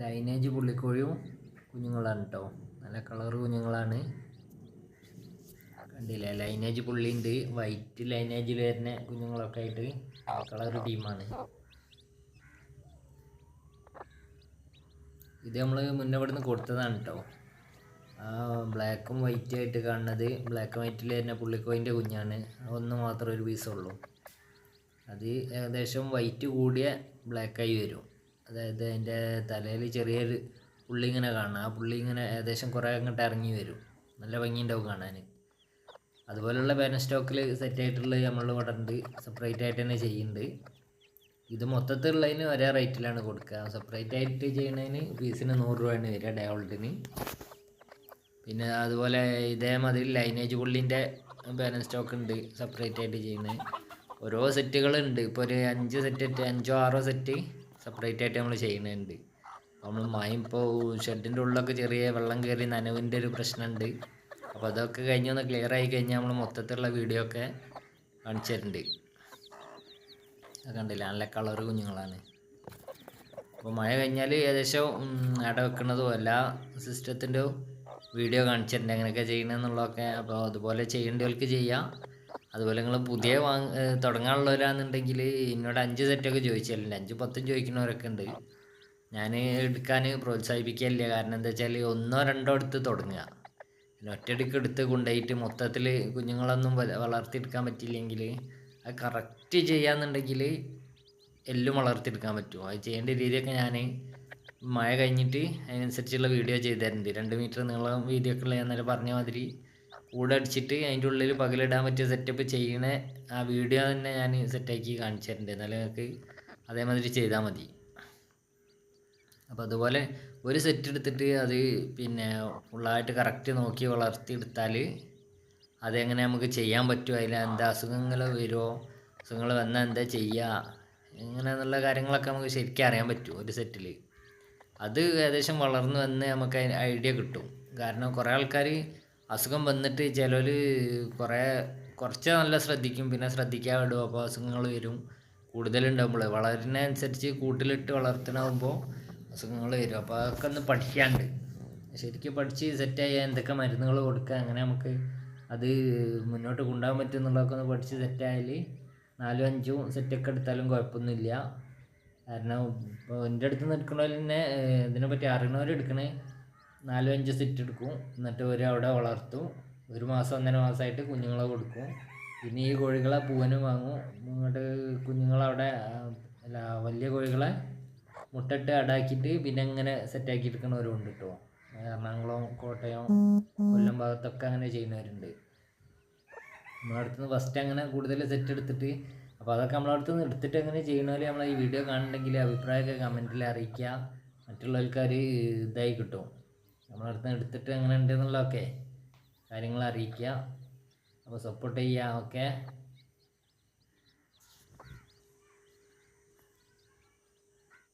Lineage പുള്ളിക്കോഴിയും കുഞ്ഞുങ്ങളാണ് കേട്ടോ നല്ല കളർ കുഞ്ഞുങ്ങളാണ്. കണ്ടില്ലേ? ലൈനേജ് പുള്ളിയുണ്ട്. വൈറ്റ് ലൈനേജിൽ വരുന്ന കുഞ്ഞുങ്ങളൊക്കെ ആയിട്ട് കളർ ടീമാണ്. ഇത് നമ്മൾ മുന്നേ ഇവിടുന്ന് കൊടുത്തതാണ് കേട്ടോ ആ ബ്ലാക്കും വൈറ്റും ആയിട്ട് കാണുന്നത് ബ്ലാക്ക് വൈറ്റിൽ വരുന്ന പുള്ളിക്കോയിന്റെ കുഞ്ഞാണ്. ഒന്ന് മാത്രം ഒരു പീസുള്ളൂ അത് ഏകദേശം വൈറ്റ് കൂടിയ ബ്ലാക്കായി വരും. അതായത് എന്റെ തലയിൽ ചെറിയൊരു പുള്ളി ഇങ്ങനെ കാണാം. ആ പുള്ളി ഇങ്ങനെ ഏകദേശം കുറേ അങ്ങോട്ട് ഇറങ്ങി വരും. നല്ല ഭംഗിയുണ്ടാവും കാണാൻ. അതുപോലെയുള്ള പേന സ്റ്റോക്കിൽ സെറ്റ് ആയിട്ടുള്ള നമ്മൾ ഇവിടെ ഉണ്ട്. സെപ്പറേറ്റ് ആയിട്ട് തന്നെ ചെയ്യുന്നുണ്ട്. ഇത് മൊത്തത്തിലുള്ളതിന് ഒരേ റേറ്റിലാണ് കൊടുക്കുക. സെപ്പറേറ്റ് ആയിട്ട് ചെയ്യുന്നതിന് പീസിന് നൂറ് രൂപയാണ് വരിക ഡേവൾട്ടിന് പിന്നെ അതുപോലെ ഇതേമാതിരി ലൈനേജ് പുള്ളിന്റെ പേന സ്റ്റോക്ക് ഉണ്ട് സെപ്പറേറ്റ് ആയിട്ട് ചെയ്യുന്നത്. ഓരോ സെറ്റുകളുണ്ട് ഇപ്പോൾ ഒരു അഞ്ച് സെറ്റ് അഞ്ചോ ആറോ സെറ്റ് സെപ്പറേറ്റ് ആയിട്ട് നമ്മൾ ചെയ്യുന്നുണ്ട്. നമ്മൾ മായ ഇപ്പോൾ ഷെഡിന്റെ ഉള്ളിലൊക്കെ ചെറിയ വെള്ളം കയറി നനവിന്റെ ഒരു പ്രശ്നമുണ്ട് അപ്പോൾ അതൊക്കെ കഴിഞ്ഞ് ഒന്ന് ക്ലിയർ ആയി കഴിഞ്ഞാൽ നമ്മൾ മൊത്തത്തിലുള്ള വീഡിയോ ഒക്കെ കാണിച്ചു തരുന്നുണ്ട് അത് കണ്ടില്ല? നല്ല കളർ കുഞ്ഞുങ്ങളാണ്. അപ്പോൾ മഴ കഴിഞ്ഞാൽ ഏകദേശം അട വെക്കുന്നതും എല്ലാ സിസ്റ്റത്തിന്റെ വീഡിയോ കാണിച്ചിട്ടുണ്ട് എങ്ങനെയൊക്കെ ചെയ്യണമെന്നുള്ളതൊക്കെ അപ്പോൾ അതുപോലെ ചെയ്യേണ്ടവർക്ക് ചെയ്യാം. അതുപോലെ നിങ്ങൾ പുതിയ വാങ് ഏഹ് തുടങ്ങാനുള്ളവരാണെന്നുണ്ടെങ്കിൽ എന്നോട് അഞ്ച് സെറ്റൊക്കെ ചോദിച്ചല്ലേ അഞ്ച് പത്തും ചോദിക്കുന്നവരൊക്കെ ഉണ്ട്. ഞാൻ എടുക്കാൻ പ്രോത്സാഹിപ്പിക്കില്ല കാരണം എന്താ വെച്ചാൽ ഒന്നോ രണ്ടോ എടുത്ത് തുടങ്ങുക. ഒറ്റയടിക്ക് എടുത്ത് കൊണ്ടുപോയിട്ട് മൊത്തത്തിൽ കുഞ്ഞുങ്ങളൊന്നും വളർത്തിയെടുക്കാൻ പറ്റിയില്ലെങ്കിൽ അത് കറക്റ്റ് ചെയ്യാന്നുണ്ടെങ്കിൽ എല്ലാം വളർത്തിയെടുക്കാൻ പറ്റും. അത് ചെയ്യേണ്ട രീതിയൊക്കെ ഞാൻ മഴ കഴിഞ്ഞിട്ട് അതിനനുസരിച്ചുള്ള വീഡിയോ ചെയ്തു തരുന്നുണ്ട് രണ്ട് മീറ്റർ നീളം വീതിയൊക്കെ ഉള്ള ഞാൻ നേരെ പറഞ്ഞ മാതിരി കൂടെ അടിച്ചിട്ട് അതിന്റെ ഉള്ളിൽ പകലിടാൻ പറ്റിയ സെറ്റപ്പ് ചെയ്യണ ആ വീഡിയോ തന്നെ ഞാൻ സെറ്റാക്കി കാണിച്ചു തരുന്നുണ്ട് എന്നാലും നിങ്ങൾക്ക് അതേമാതിരി ചെയ്താൽ മതി. അപ്പോൾ അതുപോലെ ഒരു സെറ്റ് എടുത്തിട്ട് അത് പിന്നെ ഫുള്ളായിട്ട് കറക്റ്റ് നോക്കി വളർത്തിയെടുത്താൽ അതെങ്ങനെ നമുക്ക് ചെയ്യാൻ പറ്റുമോ അതിൽ എന്താ അസുഖങ്ങൾ വരുമോ അസുഖങ്ങൾ വന്നാൽ എന്താ ചെയ്യുക എങ്ങനെയെന്നുള്ള കാര്യങ്ങളൊക്കെ നമുക്ക് ശരിക്കും അറിയാൻ പറ്റും ഒരു സെറ്റിൽ അത് ഏകദേശം വളർന്നു വന്ന് നമുക്ക് ഐഡിയ കിട്ടും. കാരണം കുറേ ആൾക്കാർ അസുഖം വന്നിട്ട് ചിലർ കുറേ കുറച്ച് നല്ല ശ്രദ്ധിക്കും. പിന്നെ ശ്രദ്ധിക്കാതെ വിടും അപ്പോൾ അസുഖങ്ങൾ വരും. കൂടുതലുണ്ടാകുമ്പോൾ വളരുന്നതനുസരിച്ച് കൂട്ടിലിട്ട് വളർത്തണാകുമ്പോൾ അസുഖങ്ങൾ വരും. അപ്പോൾ അതൊക്കെ ഒന്ന് പഠിക്കാണ്ട്. ശരിക്കും പഠിച്ച് സെറ്റായി എന്തൊക്കെ മരുന്നുകൾ കൊടുക്കുക അങ്ങനെ നമുക്ക് അത് മുന്നോട്ട് കൊണ്ടുപോകാൻ പറ്റും എന്നുള്ളതൊക്കെ ഒന്ന് പഠിച്ച് സെറ്റായാൽ നാലും അഞ്ചും സെറ്റൊക്കെ എടുത്താലും കുഴപ്പമൊന്നുമില്ല. കാരണം ഇപ്പോൾ എന്റെ അടുത്ത് നിന്ന് എടുക്കണതിൽ തന്നെ ഇതിനെപ്പറ്റി അറിയണവർ എടുക്കണേ നാലും അഞ്ച് സെറ്റ് എടുക്കും. എന്നിട്ട് ഒരു അവിടെ വളർത്തും. ഒരു മാസം ഒന്നര മാസമായിട്ട് കുഞ്ഞുങ്ങളെ കൊടുക്കും. പിന്നെ ഈ കോഴികളെ പൂവനും വാങ്ങും. ഇങ്ങോട്ട് കുഞ്ഞുങ്ങളവിടെ അല്ല വലിയ കോഴികളെ മുട്ടിട്ട് അടാക്കിയിട്ട് പിന്നെ ഇങ്ങനെ സെറ്റാക്കി എടുക്കണവരുണ്ട് കേട്ടോ എറണാകുളം കോട്ടയം കൊല്ലം ഭാഗത്തൊക്കെ അങ്ങനെ ചെയ്യുന്നവരുണ്ട്. നമ്മളടുത്ത് ഫസ്റ്റ് അങ്ങനെ കൂടുതൽ സെറ്റ് എടുത്തിട്ട് അപ്പോൾ അതൊക്കെ നമ്മളെ അടുത്ത് നിന്ന് എടുത്തിട്ട് അങ്ങനെ ചെയ്യണമെങ്കിൽ നമ്മൾ ഈ വീഡിയോ കാണുന്നുണ്ടെങ്കിൽ അഭിപ്രായമൊക്കെ കമന്റിൽ അറിയിക്കുക. മറ്റുള്ളവർക്കാർ ഇതായി കിട്ടും. നമ്മളെ അടുത്ത് നിന്ന് എടുത്തിട്ട് എങ്ങനെ ഉണ്ട് എന്നുള്ളതൊക്കെ കാര്യങ്ങൾ അറിയിക്കുക. അപ്പോൾ സപ്പോർട്ട് ചെയ്യുക. ഓക്കെ.